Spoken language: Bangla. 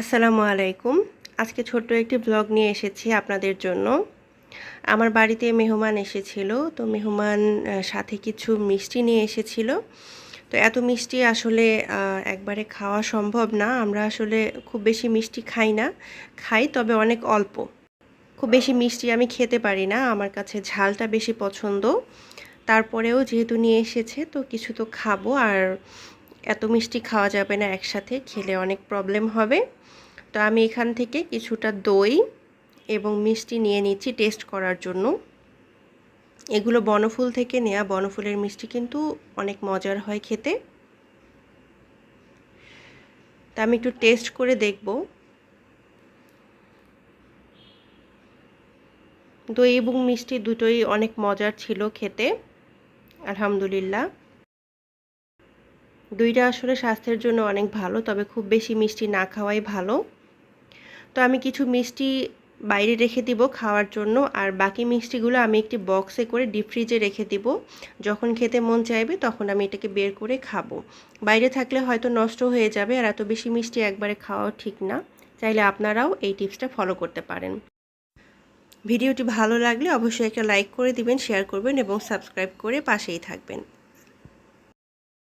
আসসালামু আলাইকুম। আজকে ছোট্ট একটি ব্লগ নিয়ে এসেছি আপনাদের জন্য। আমার বাড়িতে মেহমান এসেছিল, তো মেহমান সাথে কিছু মিষ্টি নিয়ে এসেছিল। তো এত মিষ্টি আসলে একবারে খাওয়া সম্ভব না। আমরা আসলে খুব বেশি মিষ্টি খাই না। খাই তবে অনেক অল্প। খুব বেশি মিষ্টি আমি খেতে পারি না। আমার কাছে ঝালটা বেশি পছন্দ। তারপরেও যেহেতু নিয়ে এসেছে, তো কিছু তো খাব। আর এত মিষ্টি খাওয়া যাবে না একসাথে, খেলে অনেক প্রবলেম হবে। তো আমি এখান থেকে কিছুটা দই এবং মিষ্টি নিয়ে নিচ্ছি টেস্ট করার জন্য। এগুলো বনফুল থেকে নেওয়া বনফুলের মিষ্টি কিন্তু অনেক মজার হয় খেতে। তা আমি একটু টেস্ট করে দেখব। দই এবং মিষ্টি দুটোই অনেক মজার ছিল খেতে। আলহামদুলিল্লাহ। দইটা আসলে স্বাস্থ্যের জন্য অনেক ভালো, তবে খুব বেশি মিষ্টি না খাওয়াই ভালো। তো আমি কিছু মিষ্টি বাইরে রেখে দিব খাওয়ার জন্য, আর বাকি মিষ্টিগুলো আমি একটি বক্সে করে ডিপ ফ্রিজে রেখে দিব। যখন খেতে মন চাইবে তখন আমি এটাকে বের করে খাব। বাইরে থাকলে হয়তো নষ্ট হয়ে যাবে, আর এত বেশি মিষ্টি একবারে খাওয়াও ঠিক না। চাইলে আপনারাও এই টিপসটা ফলো করতে পারেন। ভিডিওটি ভালো লাগলে অবশ্যই একটা লাইক করে দিবেন, শেয়ার করবেন এবং সাবস্ক্রাইব করে পাশেই থাকবেন।